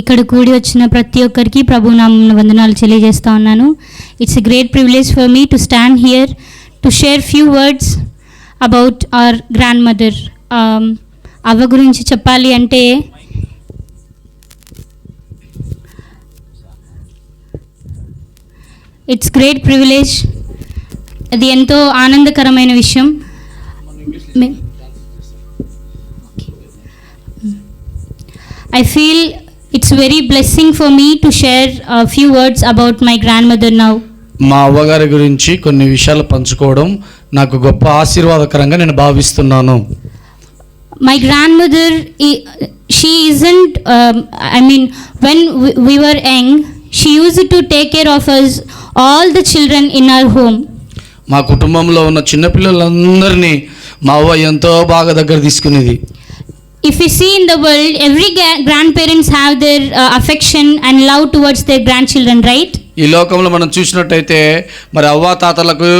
ఇక్కడ కూడి వచ్చిన ప్రతి ఒక్కరికి ప్రభు నామమున వందనాలు తెలియజేస్తా ఉన్నాను. It's a great privilege for me to stand here to share few words about our grandmother అవ్వ గురించి చెప్పాలి అంటే ఇట్స్ గ్రేట్ ప్రివిలేజ్ అది ఎంతో ఆనందకరమైన విషయం. I I feel it's very blessing for me to share few words about my grandmother now మా అవ్వగారి గురించి కొన్ని విషయాలు పంచుకోవడం నాకు గొప్ప ఆశీర్వాదకరంగా నేను భావిస్తున్నాను. My grandmother she isn't I mean when we were young she use to take care of us all the children in our home మా కుటుంబంలో ఉన్న చిన్నపిల్లలందరినీ మా అవ్వ ఎంతో బాగా దగ్గర తీసుకునేది. If we see in the world, every ga- grandparents have their uh, affection and love towards their grandchildren, right? ఈ లోకంలో మనం చూసినట్టయితే మరి అవ్వ తాతలకు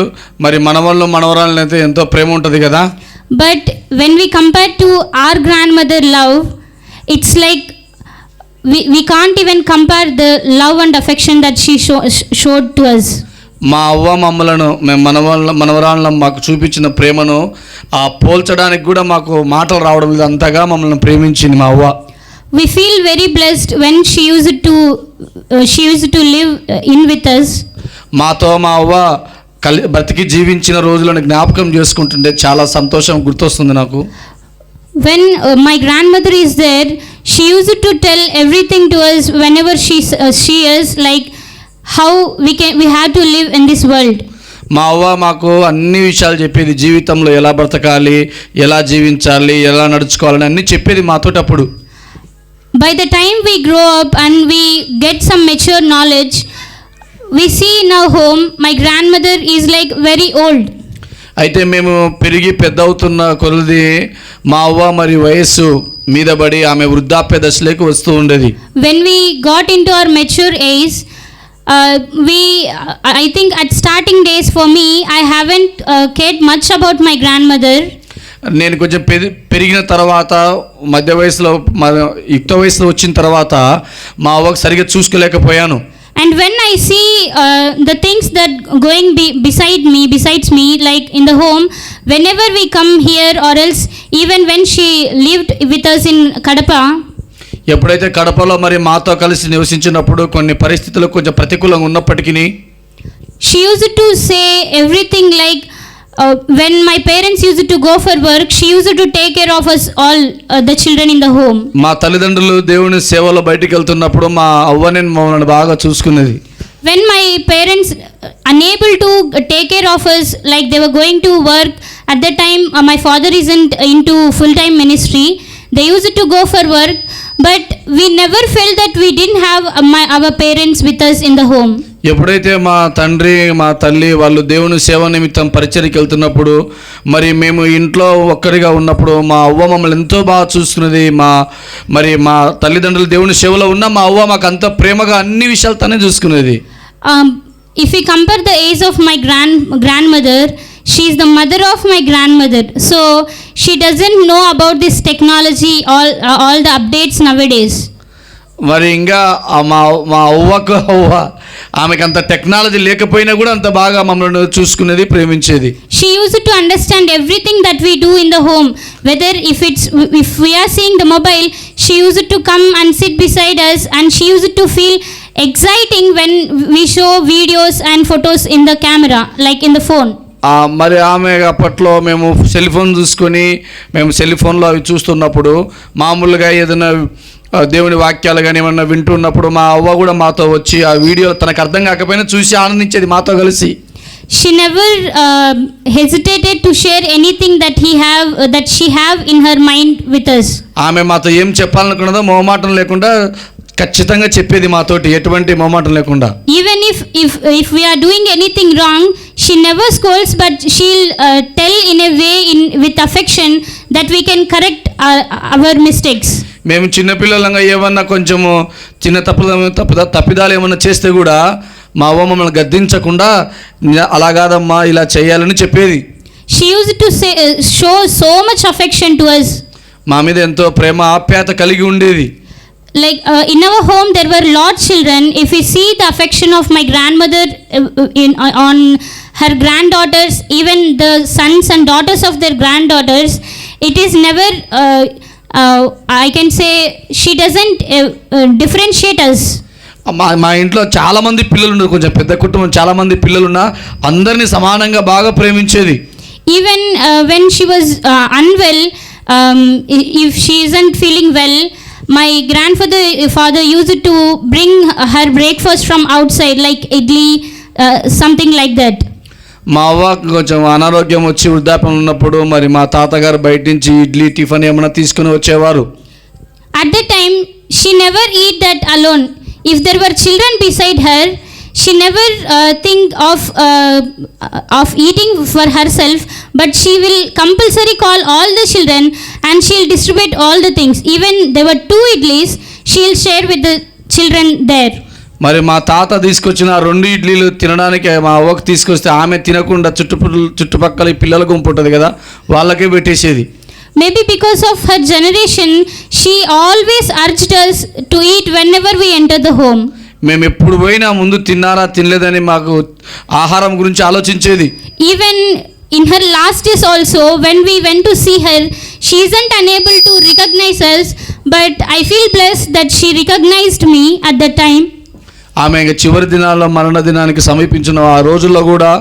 మరి మనవాళ్ళు మనవరాలను అయితే ఎంతో ప్రేమ ఉంటుంది కదా But when we compare to our grandmother love, it's like we, we can't even compare the love and affection that she show, sh- showed to us. మా అవ్వ మమ్మలను మేము మనవాళ్ళ మనవరాళ్ళం మాకు చూపించిన ప్రేమను ఆ పోల్చడానికి కూడా మాకు మాటలు రావడం లేదు. అంతగా మమ్మల్ని ప్రేమించింది మా అవ్వ. We feel very blessed when she use to she use to live in with us మాతో మా అవ్వ కలి బ్రతికి జీవించిన రోజులను జ్ఞాపకం చేసుకుంటుంటే చాలా సంతోషం గుర్తొస్తుంది నాకు. When my grandmother is there she use to tell everything to us whenever she she is like how we can we have to live in this world మా అవ్వ మాకు అన్ని విషయాలు చెప్పేది జీవితంలో ఎలా బ్రతకాలి ఎలా జీవించాలి ఎలా నడుచుకోవాలని అన్ని చెప్పేది మాతోటి అప్పుడు. By the time we grow up and we get some mature knowledge we see in our home my grandmother is like very old అయితే మేము పెరిగి పెద్ద అవుతున్న కొలది మా అవ్వ మరి వయస్సు మీద పడి ఆమె వృద్ధాప్య దశలోకి వస్తూ ఉండేది. When we got into our mature age uh, we i think at starting days for me i haven't uh, cared much about my grandmother నేను కొంచెం పెరి పెరిగిన తర్వాత మధ్య వయసులో మ- యుక్త వయసులో వచ్చిన తర్వాత మా అవ్వకు సరిగ్గా చూసుకోలేకపోయాను and when i see uh, the things that going be- beside me besides me like in the home whenever we come here or else even when she lived with us in kadapa ఎప్పుడైతే కడపలో మరి మాతో కలిసి నివసించినప్పుడు కొన్ని పరిస్థితులు కొంచెం ప్రతికూలంగా ఉన్నప్పటికీ she used to say everything like uh, when my parents used to go for work she used to take care of us all uh, the children in the home మా తల్లిదండ్రులు దేవుని సేవలో బయటికి వెళ్తున్నప్పుడు మా అవ్వని మమ్మల్ని బాగా చూసుకునేది when my parents uh, unable to take care of us like they were going to work at that time uh, my father isn't into full time ministry they used to go for work but we never felt that we didn't have uh, my, our parents with us in the home. ఎప్పుడైతే మా తండ్రి మా తల్లి వాళ్ళు దేవుని సేవ నిమిత్తం పరిచయకి వెళ్తున్నప్పుడు మరి మేము ఇంట్లో ఒక్కరిగా ఉన్నప్పుడు మా అవ్వ మమ్మల్ని ఎంతో బాగా చూసుకునేది మా మరి మా తల్లిదండ్రులు దేవుని సేవలో ఉన్న మా అవ్వ మాకు అంత ప్రేమగా అన్ని విషయాలు తనే చూసుకునేది. Um, if we compare the age of my grand grandmother she is the mother of my grandmother so she doesn't know about this technology all uh, all the updates nowadays మరి ఇంకా మా మా అవ్వకు అవ్వ ఆమెకు అంత టెక్నాలజీ లేకపోయినా కూడా అంత బాగా మమ్మల్ని చూసుకునేది ప్రేమించేది she used to understand everything that we do in the home whether if it's if we are seeing the mobile she used to come and sit beside us and she used to feel exciting when we show videos and photos in the camera like in the phone ఆ, మరి ఆమె అప్పట్లో మేము cell phone చూసుకొని మేము cell ఫోన్లో అవి చూస్తున్నప్పుడు మామూలుగా ఏదైనా దేవుని వాక్యాలు కానీ ఏమన్నా వింటున్నప్పుడు మా అవ్వ కూడా మాతో వచ్చి ఆ వీడియో తనకు అర్థం కాకపోయినా చూసి ఆనందించేది మాతో కలిసి. She never uh, hesitated to share anything that he have uh, that she have in her mind with us. ఆమె మాతో ఏం చెప్పాలనుకున్నదో మొహమాటం లేకుండా ఖచ్చితంగా చెప్పేది మాతో ఎటువంటి మొమాటం లేకుండా. Even if if if we are doing anything wrong she never scolds but she'll tell in a way in with affection that we can correct our mistakes మేము చిన్నపిల్లలంగా ఏమన్నా కొంచెము చిన్న తప్పు తప్పుద తప్పిదాలు ఏమన్నా చేస్తే కూడా మా అవ్వ మమ్మల్ని గద్దించకుండా అలా కాదమ్మా ఇలా చేయాలని చెప్పేది. She use to show so much affection to us మా మీద ఎంతో ప్రేమ ఆప్యాయత కలిగి ఉండేది. Like in our home there were lord children if you see the affection of my grandmother on her granddaughters even the sons and daughters of their granddaughters it is never I can say she doesn't differentiators మా మా ఇంట్లో చాలా మంది పిల్లలు ఉన్నారు కొంచెం పెద్ద కుటుంబం చాలా మంది పిల్లలు పిల్లలున్నా అందరిని సమానంగా బాగా ప్రేమించేది. Even when she was unwell if she isn't feeling well my grandfather father use to bring her breakfast from outside like idli something like that మా అవ్వకు కొంచెం అనారోగ్యం వచ్చి వృద్ధాపం ఉన్నప్పుడు మరి మా తాతగారు బయట నుంచి ఇడ్లీ టిఫిన్ ఏమైనా తీసుకుని వచ్చేవారు. At the time she never eat that alone if there were children decide her she never uh, think of uh, of eating for herself but she will compulsory call all the children and she'll distribute all the things even there were two idlis she'll share with the children there మరి మా తాత తీసుకొచ్చిన రెండు ఇడ్లీలు తినడానికి మా అవ్వకు తీసుకొస్తే ఆమె తినకుండా చుట్టుపక్కల చుట్టుపక్కల పిల్లల గుంపు ఉంటుంది కదా వాళ్ళకే పెట్టేసేది maybe because of her generation she always urged us to eat whenever we enter the home మేము ఎప్పుడు పోయినా ముందు తిన్నారా తినలేదని మాకు ఆహారం గురించి ఆలోచించేది. Even in her last is also when we when to see her she isn't unable to recognize hers but I feel plus that she recognized me at the time ఆమె ఇంకా చివరి దినాల్లో మరణ దినానికి సమీపించిన ఆ రోజుల్లో కూడా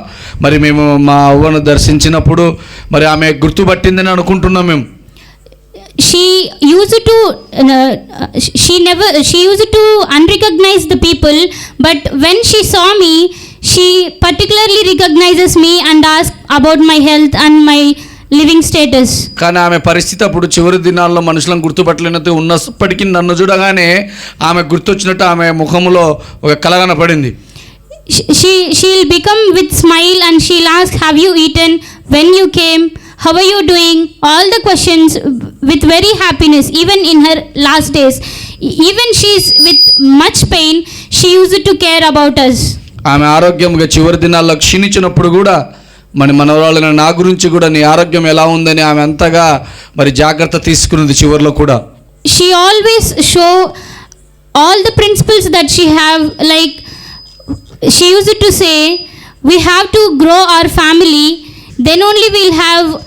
మరి మేము మా అవ్వను దర్శించినప్పుడు మరి ఆమె గుర్తుపట్టిందని అనుకుంటున్నాం మేము. She use to she never she use to unrecognize the people but when she saw me she particularly recognizes me and ask about my health and my living status కానీ ఆమె పరిస్థితి అప్పుడు చివరి దినాల్లో మనుషులను గుర్తుపట్టలేనట్టు ఉన్నప్పటికీ నన్ను చూడగానే ఆమె గుర్తొచ్చినట్టు ఆమె ముఖములో ఒక కలగన పడింది. She she'll become with smile and she loss have you eaten when you came how are you doing all the questions with very happiness even in her last days E- even she's with much pain she used to care about us ఆమె ఆరోగ్యంగా చివరి దినాల్లో క్షీణించినప్పుడు కూడా మరి మనవరాళ్ళైన నా గురించి కూడా నీ ఆరోగ్యం ఎలా ఉందని ఆమె అంతగా మరి జాగ్రత్త తీసుకున్నది చివరిలో కూడా she always show all the principles that she have like she used to say we have to grow our family then only we'll have uh,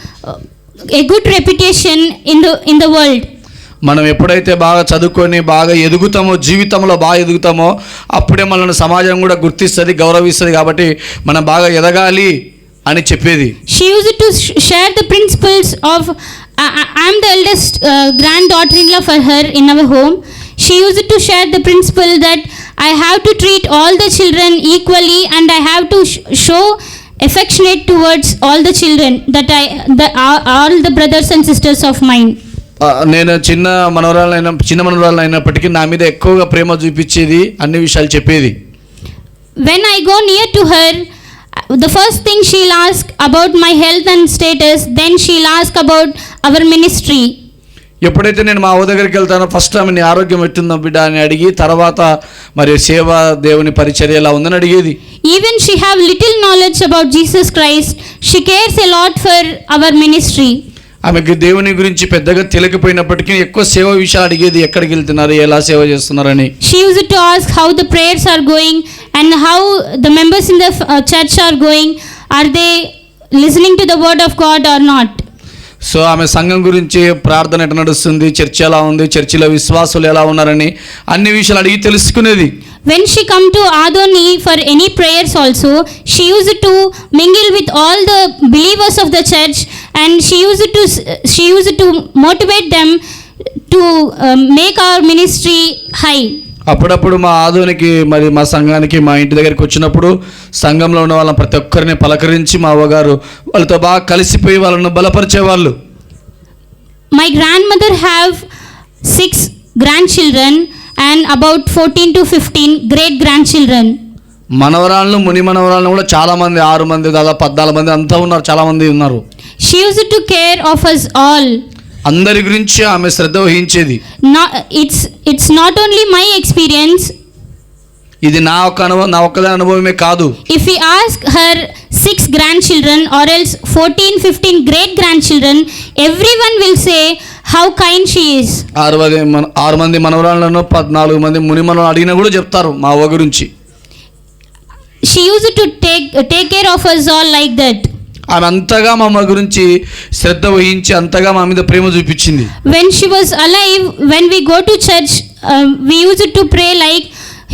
a good reputation in the in the world మనం ఎప్పుడైతే బాగా చదువుకొని బాగా ఎదుగుతామో జీవితంలో బాగా ఎదుగుతామో అప్పుడే మనల్ని సమాజం కూడా గుర్తిస్తుంది గౌరవిస్తుంది కాబట్టి మనం బాగా ఎదగాలి అని చెప్పేది. She use to share the principles of I'm the eldest granddaughter in law for her in our home she use to share the principle that I have to treat all the children equally and I have to show affectionate towards all the children that I the all the brothers and sisters of mine నేను చిన్న మనవరాలైన చిన్న మనవరాలు అయినప్పటికీ నా మీద ఎక్కువగా ప్రేమ చూపించేది అన్ని విషయాలు చెప్పేది. When I go near to her the first thing she లాస్క్ about my health and status then she లాస్క్ about our ministry ఎప్పుడైతే నేను మా అవ్వ దగ్గరికి వెళ్తానో ఫస్ట్ టైం నీ ఆరోగ్యం ఎట్టుందో బిడ్డ అని అడిగి తర్వాత మరి సేవ దేవుని పరిచర్య ఎలా ఉందని అడిగేది. Even she have little knowledge about Jesus Christ she cares a lot for our ministry ఆమెకి దేవుని గురించి పెద్దగా తెలియకపోయినప్పటికీ ఎక్కువ సేవ విషయాలు అడిగేది ఎక్కడికి వెళ్తున్నారు ఎలా సేవ చేస్తున్నారని? She use to ask how the prayers are going and how the members in the church are going are they listening to the word of God or not so ఆమె సంఘం గురించి ప్రార్థన ఎట్లా నడుస్తుంది చర్చ ఎలా ఉంది చర్చిలో విశ్వాసులు ఎలా ఉన్నారని అన్ని విషయాలు అడిగి తెలుసుకునేది. When she come to Adoni for any prayers also she use to mingle with all the believers of the church and she use to she use to motivate them to make our ministry high అప్పుడప్పుడు మా ఆదోనికి మరి మా సంఘానికి మా ఇంటి దగ్గరికి వచ్చినప్పుడు సంఘంలో ఉన్న వాళ్ళని ప్రతి ఒక్కరిని పలకరించి మా అవ్వగారు వాళ్ళతో బాగా కలిసిపోయి వాళ్ళను బలపరిచేవాళ్ళు. My grandmother have six grandchildren and about 14 to 15 great grandchildren. మనవరాలను ముని మనవరాలను కూడా చాలా మంది ఆరు మంది దాదాపు పద్నాలుగు మంది అంతా ఉన్నారు చాలా మంది ఉన్నారు. She used to care of us all. అందరి గురించి ఆమె శ్రద్ధ వహించేది. నా it's it's not only my experience ఇది నా ఒక అనుభవం నా ఒక్కదే అనుభవమే కాదు. If you ask her six grandchildren or else 14 15 great grandchildren everyone will say how kind she is ఆరు ఆరు మంది మనవరాళ్ళను 14 మంది ముని మనవరాళ్ళు అడిగినా కూడా చెప్తారు మా వ గురించి. She used to take take care of us all like that ఆమె అంతగా మా అమ్మ గురించి శ్రద్ధ వహించి అంతగా మా మీద ప్రేమ చూపించింది. When she was alive when we go to church we use to pray like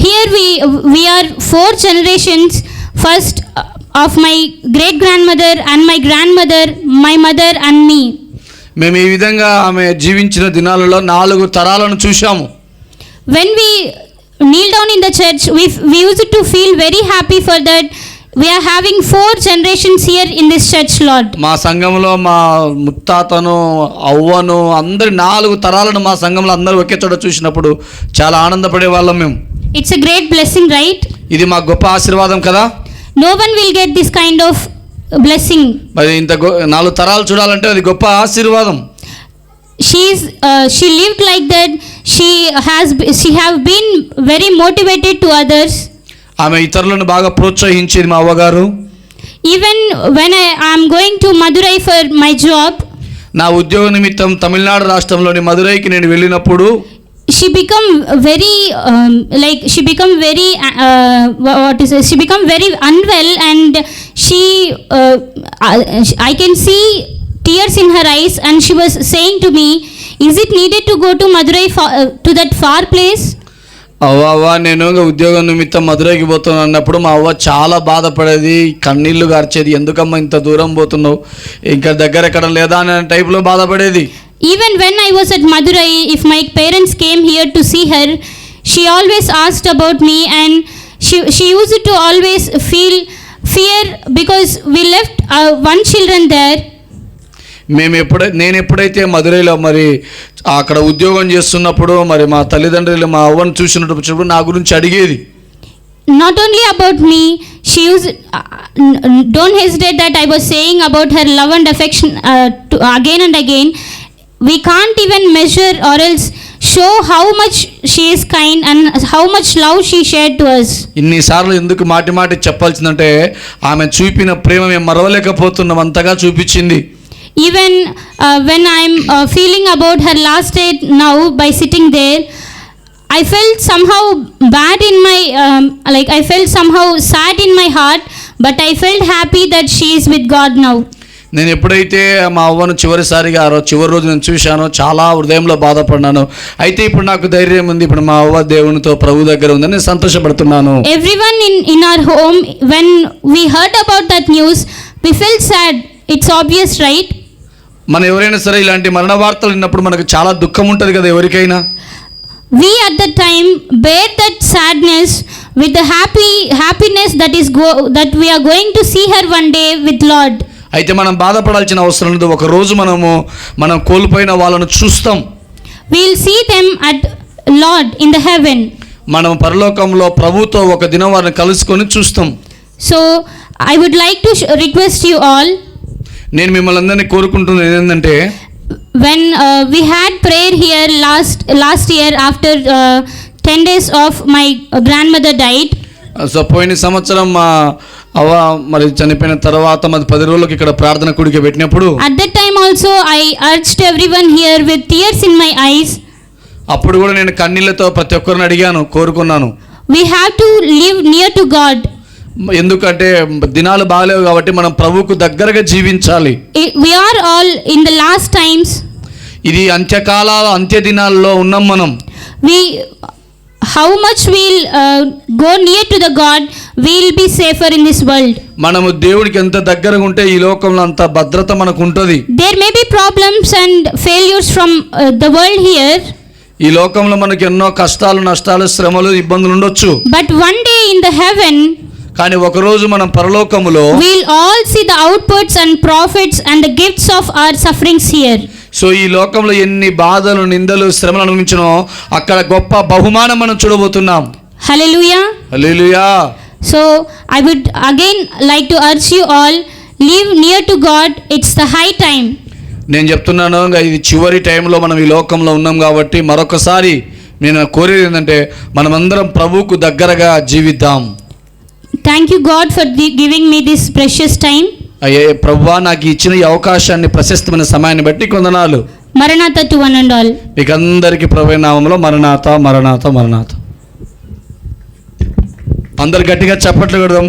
here we we are four generations first of my great grandmother and my grandmother my mother and me మేము ఈ విధంగా ఆమె జీవించిన దినాలలో నాలుగు తరాలను చూశాము. When we kneel down in the church we use to feel very happy for that we are having four generations here in this church lord మా సంఘంలో మా ముత్తాతను అవ్వను అందరి నాలుగు తరాలను మా సంఘంలో అందరూ ఒకే చోట చూసినప్పుడు చాలా ఆనందపడే వాళ్ళం మేము it's a great blessing right ఇది మా గొప్ప ఆశీర్వాదం కదా no one will get this kind of blessing మరి ఇంత నాలుగు తరాలు చూడాలంటే అది గొప్ప ఆశీర్వాదం uh, she lived like that she has she have been very motivated to others ఆమె ఇతరులను బాగా ప్రోత్సహించేది మా అవ్వగారు even when i am going to madurai for my job నా ఉద్యోగ నిమిత్తం తమిళనాడు రాష్ట్రంలోని మదురైకి నేను వెళ్ళినప్పుడు she become very um, like she become very uh, wha- what is it? she become very unwell and she uh, I- i can see tears in her eyes and she was saying to me is it needed to go అవ్వ అవ్వ నేను ఉద్యోగం నిమిత్తం మధురైకి పోతున్నాను అన్నప్పుడు మా అవ్వ చాలా బాధపడేది కన్నీళ్ళు గార్చేది. ఎందుకమ్మా ఇంత దూరం పోతున్నావు? ఇంకా దగ్గర ఎక్కడ లేదా అనే టైప్లో బాధపడేది. Even when I was at Madurai if my parents came here to see her she always asked about me and she she use to always feel fear because we left one children there మేము ఎప్పుడై నేను ఎప్పుడైతే మధురైలో మరి అక్కడ ఉద్యోగం చేస్తున్నప్పుడు మరి మా తల్లిదండ్రులు మా అవ్వను చూసినప్పుడు నా గురించి అడిగేది. Not only about me she use don't hesitate that I was saying about her love and affection again and again we can't even measure or else show how much she is kind and how much love she share to us ఇన్నిసార్లు ఎందుకు మాటి మాటి చెప్పాల్సిందంటే ఆమె చూపిన ప్రేమ మేము మరవలేకపోతున్నాం అంతగా చూపించింది. Even uh, when i'm uh, feeling about her last day now by sitting there i felt somehow bad in my um, like i felt somehow sad in my heart but i felt happy that she is with god now నేను ఎప్పుడైతే మా అవ్వను చివరిసారిగా చివరి రోజు నేను చూశానో చాలా హృదయంలో బాధపడినాను అయితే ఇప్పుడు నాకు ధైర్యం ఉంది ఇప్పుడు మా అవ్వ దేవునితో ప్రభు దగ్గర ఉందని నేను సంతోషపడుతున్నాను everyone in in our home when we heard about that news we felt sad it's obvious right మనం ఎవరైనా సరే ఇలాంటి మరణ వార్తలు విన్నప్పుడు మనకు చాలా దుఃఖం ఉంటుంది కదా ఎవరికైనా we at that time bear that sadness with the happy happiness that is go that we are going to see her one day with lord అయితే మనం బాధపడాల్సిన అవసరం లేదు ఒక రోజు మనము మనం కోల్పోయిన వాళ్ళను చూస్తాం we'll see them at lord in the heaven మనం పరలోకంలో ప్రభుతో ఒక దినం వారిని కలుసుకొని చూస్తాం so i would like to sh- request you all నేను మిమ్మల్ని అందరినీ కోరుకుంటున్నది ఏంటంటే when uh, we had prayer here last last year after uh, 10 days of my uh, grandmother died so పోయిన సంవత్సరం మా అవ్వ మరి చనిపోయిన తర్వాత మరి పది రోజులకి ఇక్కడ ప్రార్థన కుడికి పెట్టినప్పుడు At that time also, I urged everyone here with tears in my eyes. అప్పుడు కూడా నేను కన్నీళ్ళతో ప్రతి ఒక్కరిని అడిగాను కోరుకున్నాను We have to live near to God. ఎందుకంటే దినాలు బాగలేవు కాబట్టి మనం ప్రభువుకు దగ్గరగా జీవించాలి We are all in the last times. ఇది అంత్యకాల అంత్య దినాల్లో ఉన్నాం మనం how much we'll uh, go near to the God, we'll be safer in this world. మనము దేవుడికి ఎంత దగ్గరగా ఉంటే ఈ లోకంలో అంత భద్రత మనకు ఉంటుంది There may be problems and failures from uh, the world here, ఈ లోకంలో మనకి ఎన్నో కష్టాలు నష్టాలు శ్రమలు ఇబ్బందులు ఉండొచ్చు but one day in the heaven, కానీ ఒక రోజు మనం పరలోకములో we'll all see the outputs and profits and the gifts of our sufferings here so ఈ లోకంలో ఎన్ని బాధలు నిందలు శ్రమలు అనుభవించినో అక్కడ గొప్ప బహుమానం మనం చూడబోతున్నాం. Hallelujah hallelujah so I would again like to urge you all live near to God it's the high time నేను చెప్తున్నాను ఇది చివరి టైంలో మనం ఈ లోకంలో ఉన్నాం కాబట్టి మరొకసారి నేను కోరేది ఏంటంటే మనమందరం ప్రభువుకు దగ్గరగా జీవిద్దాం. Thank you God for the giving me this precious time అయ్యే ప్రభువా నాకు ఇచ్చిన ఈ అవకాశాన్ని ప్రశస్తమైన సమయాన్ని బట్టి కొందనాలు. మరణాత టు వన్ అండ్ ఆల్ మీకు అందరికి ప్రభు నామంలో మరణాత మరణాత మరణాత. అందరు గట్టిగా చప్పట్లు కొడదాం.